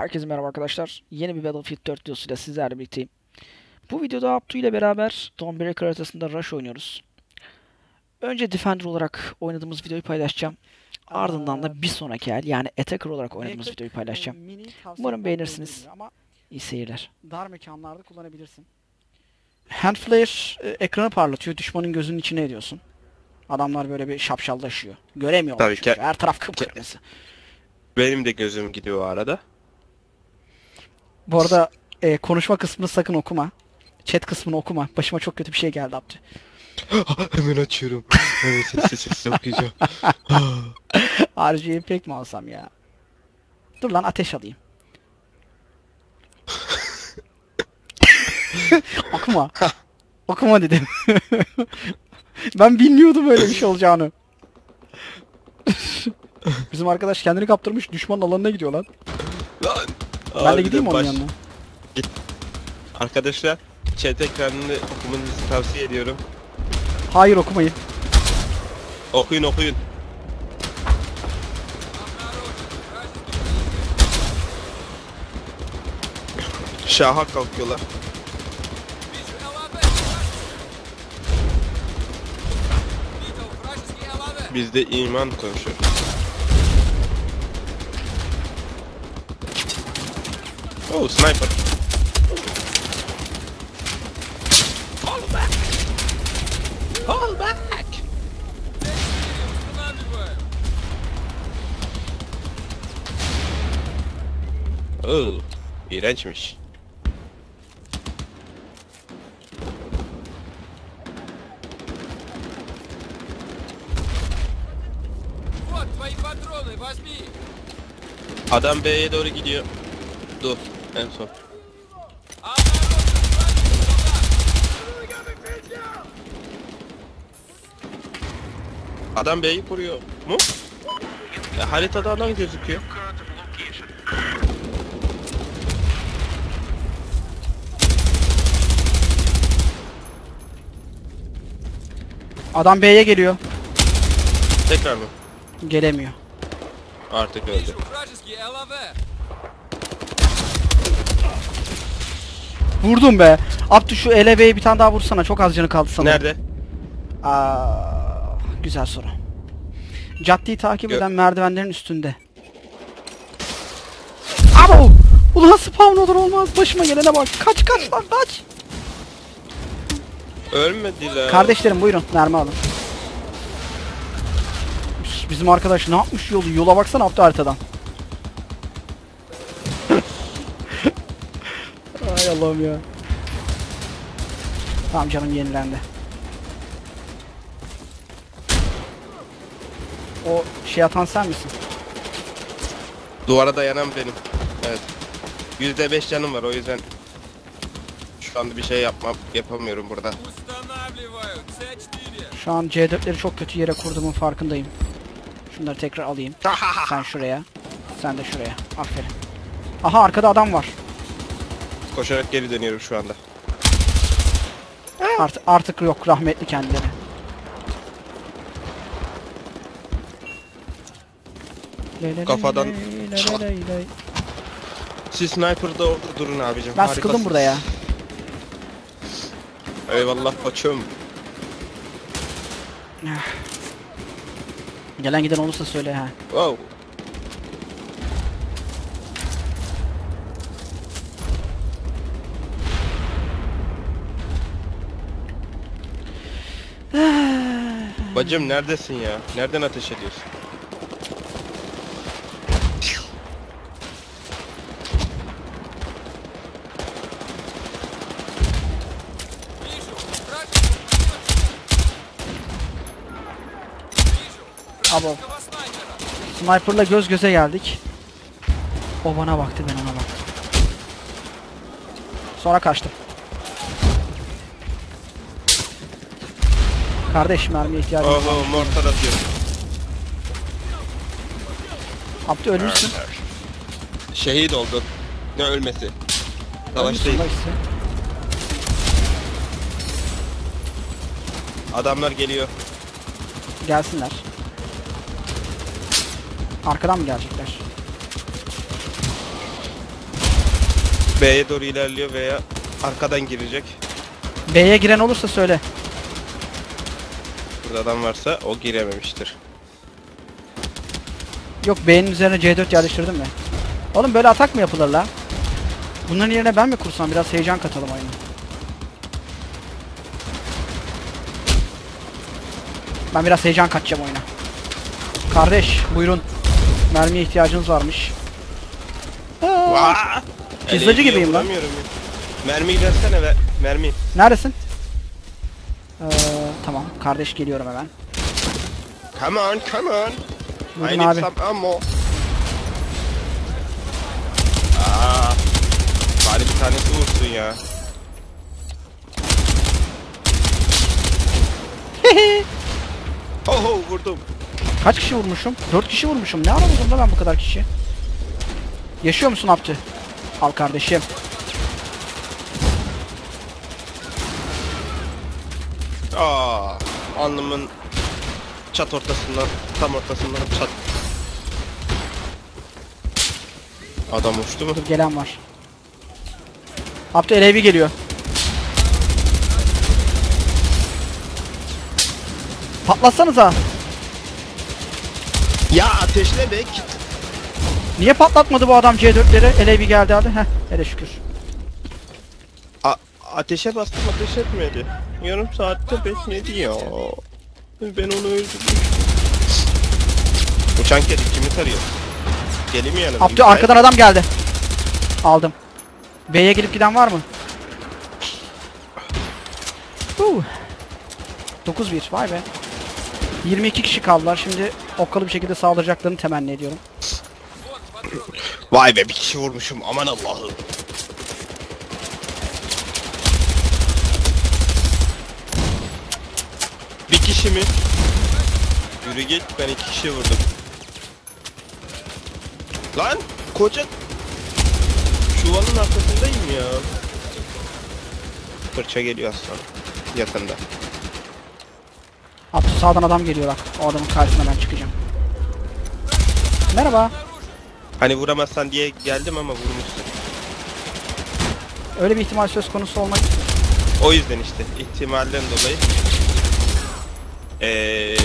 Herkese merhaba arkadaşlar. Yeni bir Battlefield 4 videosuyla sizlerle birlikteyim. Bu videoda Abdu ile beraber Dawnbreaker haritasında Rush oynuyoruz. Önce Defender olarak oynadığımız videoyu paylaşacağım. Ardından da bir sonraki el yani Attacker olarak oynadığımız videoyu paylaşacağım. e, Umarım beğenirsiniz. İyi seyirler. dar mekanlarda kullanabilirsin. Hand flare ekranı parlatıyor. Düşmanın gözünün içine ediyorsun. Adamlar böyle bir şapşallaşıyor. Göremiyorlar Tabii çünkü. Her taraf kıpkırmızı. Benim de gözüm gidiyor o arada. Bu arada e, konuşma kısmını sakın okuma. Chat kısmını okuma. Başıma çok kötü bir şey geldi Abdü. Hemen açıyorum. Evet sessiz sessiz okuyacağım. RG'yi pek mi alsam ya? Dur lan ateş alayım. okuma. okuma dedim. ben bilmiyordum öyle bir şey olacağını. Bizim arkadaş kendini kaptırmış düşmanın alanına gidiyor. Lan. Ben de gideyim onun yanına. Arkadaşlar chat ekranını okumanızı tavsiye ediyorum. Hayır okumayın. Okuyun okuyun. Şaha kalkıyorlar. Bizde iman konuşuyor. Oh, sniper. Fall back! Fall back! Oh, iğrençmiş. Adam B'ye doğru gidiyor. Dur en son. Adam B'yi kuruyor mu? Ya, haritada adam gözüküyor. Adam B'ye geliyor. Tekrar mı? Gelemiyor. Artık öldü. Vurdum be. Abdü şu eleveyi bir tane daha vursana. Çok az canı kaldı sanırım. Nerede? Aa, güzel soru. Caddeyi takip Gö- eden merdivenlerin üstünde. Abo! Ulan spawn olur olmaz. Başıma gelene bak. Kaç kaç lan kaç. Ölmediler. Kardeşlerim buyurun mermi alın. Bizim arkadaş ne yapmış yolu? Yola baksana Abdü haritadan. Allah'ım ya. Tamam canım yenilendi. O şey atan sen misin? Duvara dayanan benim. Evet. Yüzde beş canım var o yüzden şu anda bir şey yapmam yapamıyorum burada. Şu an C4'leri çok kötü yere kurduğumun farkındayım. Şunları tekrar alayım. sen şuraya. Sen de şuraya. Aferin. Aha arkada adam var. Koşarak geri dönüyorum şu anda. Artık artık yok rahmetli kendileri. Kafadan. Siz sniper'da orada durun abicim. Ben sıkıldım burada ya. Eyvallah koçum. Gelen giden olursa söyle ha. Wow. Hacım neredesin ya? Nereden ateş ediyorsun? Abo. Sniper'la göz göze geldik. O bana baktı ben ona baktım. Sonra kaçtım. Kardeş mermiye ihtiyacım var. Oho mortar atıyor. Abdü ölmüşsün. Şehit oldun. Ne ölmesi? Savaştayım. Ölmüşsün. Adamlar geliyor. Gelsinler. Arkadan mı gelecekler? B'ye doğru ilerliyor veya arkadan girecek. B'ye giren olursa söyle. Burada adam varsa o girememiştir. Yok B'nin üzerine C4 yerleştirdim mi? Oğlum böyle atak mı yapılır la? Bunların yerine ben mi kursam biraz heyecan katalım oyuna. Ben biraz heyecan katacağım oyuna. Kardeş buyurun. Mermiye ihtiyacınız varmış. Aa! Pizzacı gibiyim lan. vuramıyorum ya. Mermi versene ver. Mermi. neredesin? Ee, kardeş geliyorum hemen. Come on, come on. I Buyurun need abi. some ammo. Aa, bari bir tanesi vursun ya. Ho ho vurdum. Kaç kişi vurmuşum? 4 kişi vurmuşum. Ne ara vurdum da ben bu kadar kişi? Yaşıyor musun Abdü? Al kardeşim. Aa, alnımın çat ortasından, tam ortasından çat. Adam uçtu mu? Gelen var. Abdü elevi geliyor. Patlatsanıza. Ya ateşle be. Niye patlatmadı bu adam C4'leri? Elevi geldi hadi. Heh, hele şükür. A ateşe bastım ateş etmedi. Yarım saatte bekledi ya. Ben onu öldürdüm. Uçan kedi kimi tarıyor? Geleyim mi yanına? Abdü arkadan adam geldi. Aldım. B'ye gelip giden var mı? Huu. 9-1 vay be. 22 kişi kaldılar. Şimdi okkalı bir şekilde saldıracaklarını temenni ediyorum. Vay be bir kişi vurmuşum aman Allah'ım. Bir kişi mi? Yürü git ben iki kişi vurdum. Lan koca çuvalın arkasındayım ya. Fırça geliyor aslan. Yakında. Abdü sağdan adam geliyor bak. O adamın karşısına ben çıkacağım. Merhaba. Hani vuramazsan diye geldim ama vurmuşsun. Öyle bir ihtimal söz konusu olmak O yüzden işte ihtimalden dolayı. Eee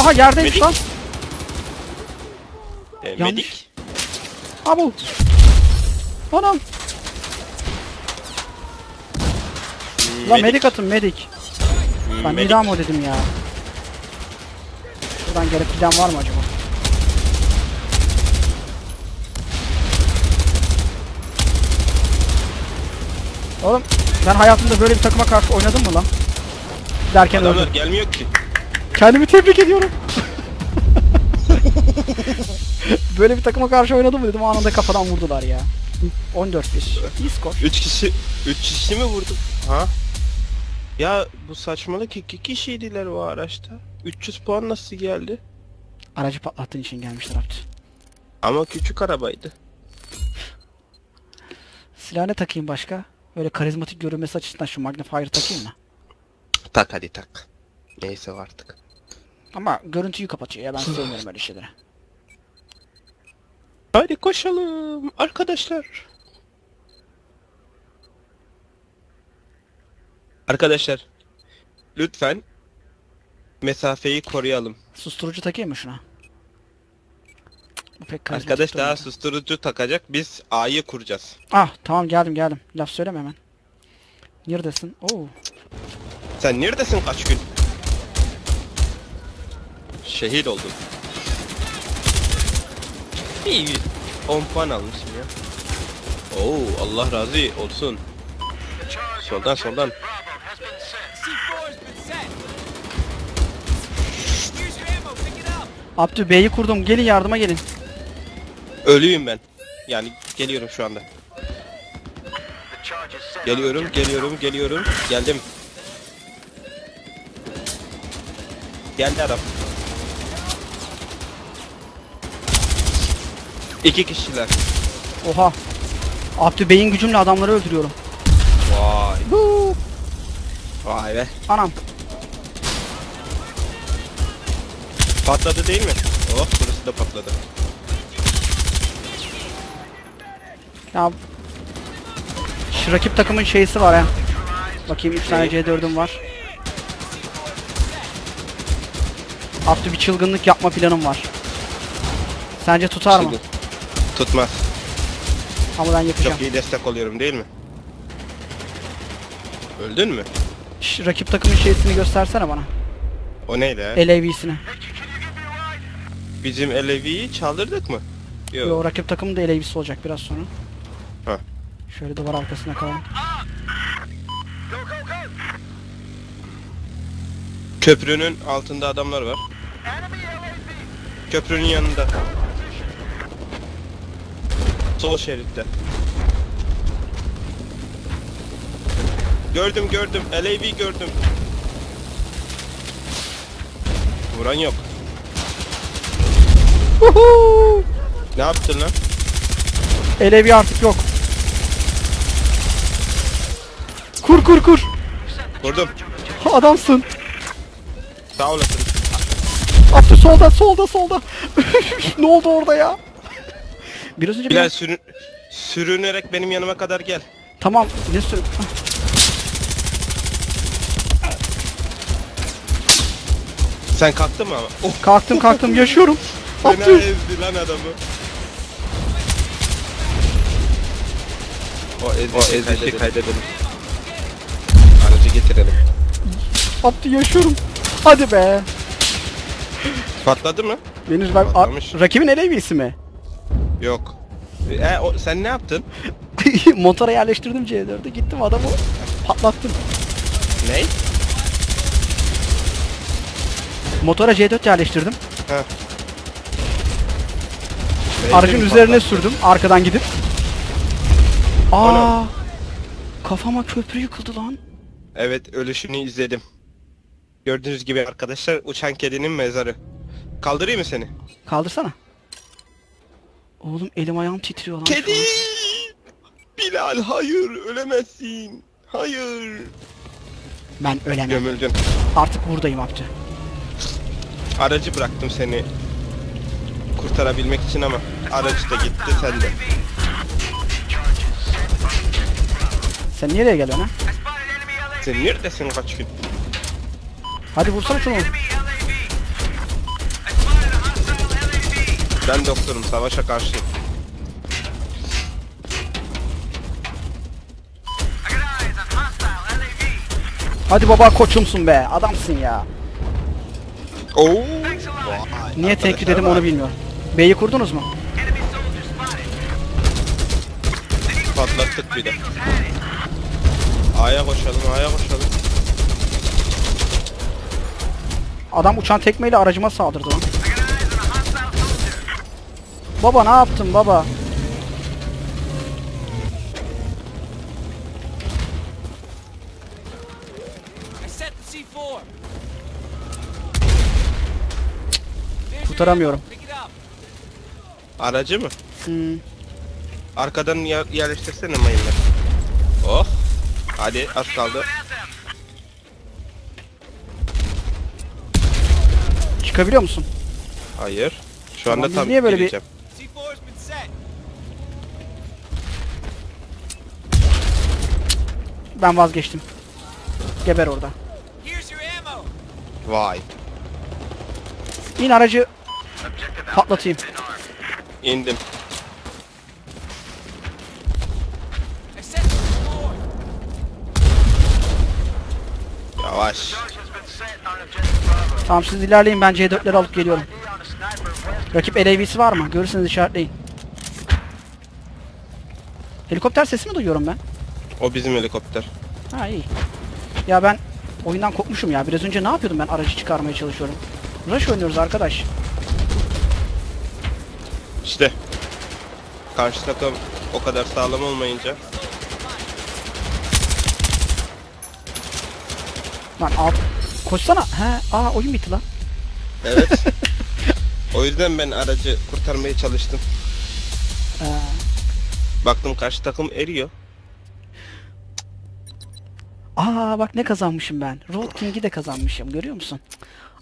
Aha yerdeymiş Medik. lan. e, Yanlış. medik. Abu. Anam. Lan medik atın medik. Ben medik. Milamo dedim ya. Buradan gelip giden var mı acaba? Oğlum ben hayatımda böyle bir takıma karşı oynadım mı lan? Derken Adamlar öldüm. gelmiyor ki. Kendimi tebrik ediyorum. böyle bir takıma karşı oynadım mı dedim anında kafadan vurdular ya. 14-1. İyi skor. 3 kişi 3 kişi mi vurdum? Ha? Ya bu saçmalık iki kişiydiler o araçta. 300 puan nasıl geldi? Aracı patlattığın için gelmişler Abdü. Ama küçük arabaydı. Silah ne takayım başka? Böyle karizmatik görünmesi açısından şu magnifier takayım mı? Tak hadi tak. Neyse artık. Ama görüntüyü kapatıyor ya ben sevmiyorum öyle şeyleri. Hadi koşalım arkadaşlar. Arkadaşlar lütfen mesafeyi koruyalım. Susturucu takayım mı şuna? Bu pek Arkadaş daha durmuyor. susturucu takacak. Biz A'yı kuracağız. Ah tamam geldim geldim. Laf söyleme hemen. Neredesin? Oo. Sen neredesin kaç gün? Şehit oldun. İyi. 10 puan almışım ya. Oo Allah razı olsun. Soldan soldan. C4's been set. Here's your ammo. Pick it up. Abdü B'yi kurdum. Gelin yardıma gelin. Ölüyüm ben. Yani geliyorum şu anda. Geliyorum, geliyorum, geliyorum. Geldim. Geldi adam. İki kişiler. Oha. Abdü Bey'in gücümle adamları öldürüyorum. Vay. Huu. Vay be. Anam. Patladı değil mi? Oh burası da patladı. Ya Şu rakip takımın şeysi var ha. Bakayım 3 tane C4'üm var. Abdü bir çılgınlık yapma planım var. Sence tutar mı? Çılgın. Tutmaz. Ama ben yapacağım. Çok iyi destek oluyorum değil mi? Öldün mü? Şş, rakip takımın şeysini göstersene bana. O neyle? LAV'sini. Bizim LAV'yi çaldırdık mı? Yok. Yo rakip takımın da LAV'si olacak biraz sonra. Ha. Şöyle duvar arkasına kalalım. Köprünün altında adamlar var. Köprünün yanında. Sol şeritte. Gördüm gördüm. LAV gördüm. Vuran yok. Huhu! Ne yaptın lan? LAV artık yok. Kur kur kur. Vurdum. Adamsın. Sağ olasın. Abdü solda solda solda. ne oldu orada ya? Biraz önce Bilal bir... sürün sürünerek benim yanıma kadar gel. Tamam ne sür... Sen kalktın mı ama? Oh, Kalktım kalktım yaşıyorum. fena ezdi lan adamı. O ezişi, kaydedelim. kaydedelim. Aracı getirelim. Abdü yaşıyorum. Hadi be. Patladı mı? Henüz ben... Patlamış. A- rakibin LAV'si mi? Yok. E, o, sen ne yaptın? Motora yerleştirdim C4'ü gittim adamı patlattım. Ney? Motora C4 yerleştirdim. Aracın Benzin üzerine patlattı. sürdüm arkadan gidip. Aa! Kafama köprü yıkıldı lan. Evet ölüşünü izledim. Gördüğünüz gibi arkadaşlar uçan kedinin mezarı. Kaldırayım mı seni? Kaldırsana. Oğlum elim ayağım titriyor lan. Kedi! Bilal hayır ölemezsin. Hayır. Ben ölemem. Gömüldün. Artık buradayım Abdü. Aracı bıraktım seni kurtarabilmek için ama aracı da gitti sen de. Sen nereye geliyorsun ha? Sen neredesin kaç gün? Hadi vursana şunu. Ben doktorum savaşa karşıyım. Hadi baba koçumsun be. Adamsın ya. Oo. Niye tekli dedim onu bilmiyorum. B'yi kurdunuz mu? Patlattık bir de. A'ya koşalım, A'ya koşalım. Adam uçan tekmeyle aracıma saldırdı lan. Baba ne yaptın baba? I set the C4. Kurtaramıyorum. Aracı mı? Hmm. Arkadan yer, yerleştirsene mayınları. Oh. Hadi az kaldı. Çıkabiliyor musun? Hayır. Şu Tamam, anda tam niye böyle bir- gireceğim. C4's been set. Ben vazgeçtim. Geber orada. Vay. İn aracı patlatayım. İndim. Yavaş. Tamam siz ilerleyin ben C4'leri alıp geliyorum. Rakip LAV'si var mı? Görürseniz işaretleyin. Helikopter sesi mi duyuyorum ben? O bizim helikopter. Ha iyi. Ya ben oyundan kopmuşum ya. Biraz önce ne yapıyordum ben aracı çıkarmaya çalışıyorum. Rush oynuyoruz arkadaş. İşte. Karşı takım o kadar sağlam olmayınca. Lan alt... Koşsana. He, aa oyun bitti lan. Evet. o yüzden ben aracı kurtarmaya çalıştım. Ee, Baktım karşı takım eriyor. aa bak ne kazanmışım ben. Road King'i de kazanmışım. Görüyor musun?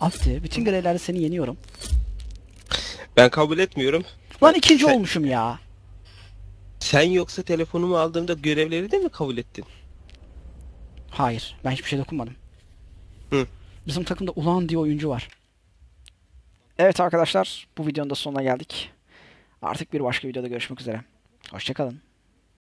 Abdi, bütün görevlerde seni yeniyorum. Ben kabul etmiyorum. Lan ikinci Sen- olmuşum ya. Sen yoksa telefonumu aldığımda görevleri de mi kabul ettin? Hayır. Ben hiçbir şey dokunmadım. Hı. Bizim takımda Ulan diye oyuncu var. Evet arkadaşlar bu videonun da sonuna geldik. Artık bir başka videoda görüşmek üzere. Hoşçakalın.